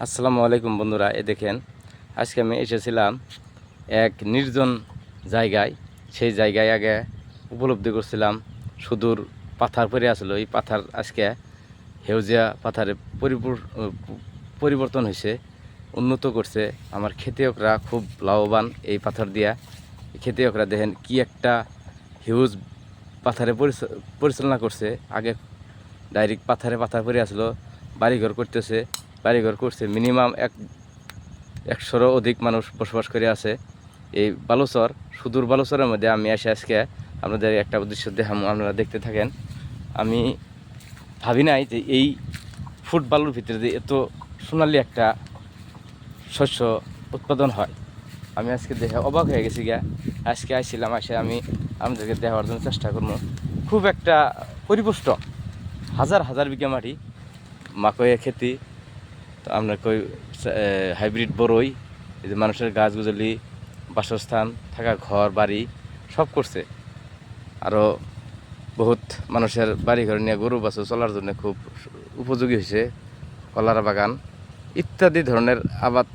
আসসালামু আলাইকুম বন্ধুরা, এ দেখেন, আজকে আমি এসেছিলাম এক নির্জন জায়গায়। সেই জায়গায় আগে উপলব্ধি করছিলাম, সুদূর পাথার পরে আসলো এই পাথার আজকে হেউজিয়া পাথারে পরিবর্তন হয়েছে, উন্নত করছে। আমার খেতিয়করা খুব লাভবান এই পাথর দিয়া। খেতিয়করা দেখেন কি একটা হিউজ পাথারে পরিচ- পরিচালনা করছে। আগে ডাইরেক্ট পাথারে পাথার পরে আসলো বাড়িঘর করতেছে। বাড়িঘর করছে। মিনিমাম এক, একশোরও অধিক মানুষ বসবাস করে আছে। এই বালুচর, সুদূর বালুচরের মধ্যে আমি এসে আজকে আপনাদের একটা উদ্দেশ্য দেখাম, আপনারা দেখতে থাকেন। আমি ভাবি নাই যে এই ফুট বালুর ভিতরে যে এত সোনালি একটা শস্য উৎপাদন হয়। আমি আজকে দেখে অবাক হয়ে গেছি গা আজকে আইছিলাম আসে আমি আপনাদেরকে দেখার জন্য চেষ্টা করব। খুব একটা পরিপুষ্ট, হাজার হাজার বিঘা মাটি মাকইয়া খেতি তো আমরা কই হাইব্রিড বড়ই এই যে মানুষের গাছ গুজলি বাসস্থান, থাকা ঘর, বাড়ি, সব করছে। আরও বহুত মানুষের বাড়ি ঘর নিয়ে গরু বাছু চলার জন্য খুব উপযোগী হয়েছে কলার বাগান, ইত্যাদি ধরনের আবাদ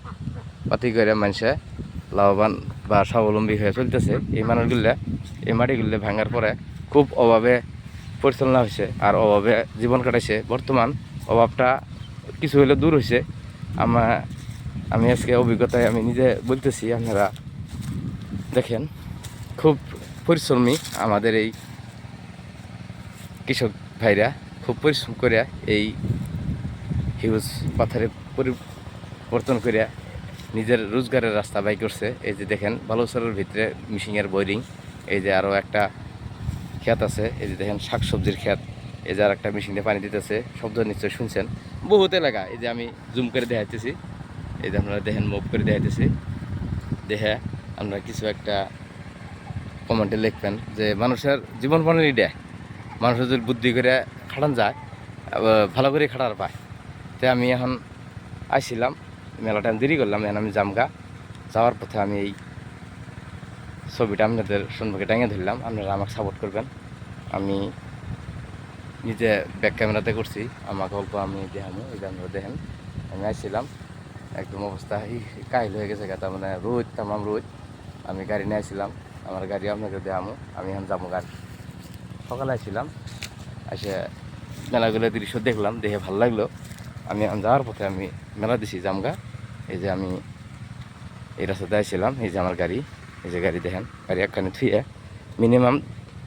পাতি করে মানুষে লাভবান বা স্বাবলম্বী হয়ে চলতেছে। এই মানুষগুলো, এই মাটিগুলো ভাঙার পরে খুব অভাবে পরিচালনা হয়েছে আর অভাবে জীবন কাটাইছে। বর্তমান অভাবটা কিছু হলে দূর হয়েছে আমার আমি আজকে অভিজ্ঞতায় আমি নিজে বলতেছি, আপনারা দেখেন, খুব পরিশ্রমী আমাদের এই কৃষক ভাইরা, খুব পরিশ্রম করিয়া এই হিউজ পাথরে পরিবর্তন করিয়া নিজের রোজগারের রাস্তা বাই করছে। এই যে দেখেন, বালুচরের ভিতরে মিশিংয়ের বোরিং, এই যে আরও একটা ক্ষেত আছে, এই যে দেখেন, শাকসবজির ক্ষেত এই যে আর একটা মেশিন পানি দিতেছে, শব্দ নিশ্চয়ই শুনছেন। বহুত এলাকা, এই যে আমি জুম করে দেখাইতেছি। এই যে আপনারা দেখেন মুভ করে দেখাইতেছি। দেখে আপনারা কিছু একটা কমেন্টে লিখবেন যে, মানুষের জীবন প্রণালী দেয় মানুষের যদি বুদ্ধি করে খাটান যায় ভালো করে খাটার পায়। তো আমি এখন আইছিলাম মেলা টাইম দেরি করলাম, এখন আমি জামগা যাওয়ার পথে আমি এই ছবিটা আপনাদের সম্পর্কে টাঙিয়ে ধরলাম, আপনারা আমাকে সাপোর্ট করবেন। আমি নিজে ব্যাক ক্যামেরাতে করছি আমাকে অল্প আমি দেখানো এই আপনারা দেখেন আমি আসছিলাম একদম অবস্থা কাহিল হয়ে গেছে তার মানে রোদ, তামাম রোদ। আমি গাড়ি নিয়ে আসছিলাম আমার গাড়ি আপনাকে দেখামো, আমি এখন যাব গাড়ি। সকালে আসছিলাম এসে মেলাগুলো দৃশ্য দেখলাম, দেখে ভালো লাগল। আমি এখন যাওয়ার পথে আমি মেলা দিছি জামগা এই যে আমি এই রাস্তাতে আসছিলাম এই যে আমার গাড়ি, এই যে গাড়ি দেখেন, গাড়ি একখানে থুয়ে মিনিমাম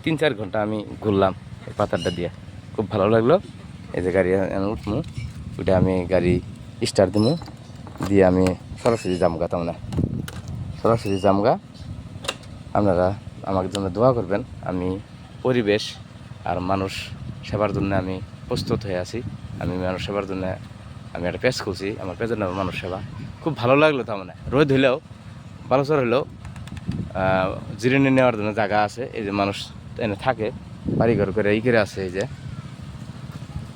তিন চার ঘণ্টা আমি ঘুরলাম এই পাতারটা দিয়ে। খুব ভালো লাগল। এই যে গাড়ি উঠমু ওইটা আমি গাড়ি স্টার্ট দিমু, দিয়ে আমি সরাসরি জামগা তার মানে সরাসরি জামগা, আপনারা আমার জন্য দোয়া করবেন, আমি পরিবেশ আর মানুষ সেবার জন্য আমি প্রস্তুত হয়ে আছি। আমি মানুষ সেবার জন্য আমি একটা পেজ খুলছি, আমার পেজের নাম মানুষ সেবা। খুব ভালো লাগল তার মানে রোদ হইলেও বালুচর হইলেও জিরানি নেওয়ার জন্য জায়গা আছে। এই যে মানুষ এনে থাকে বাড়ি ঘর করে এই করে আছে, এই যে।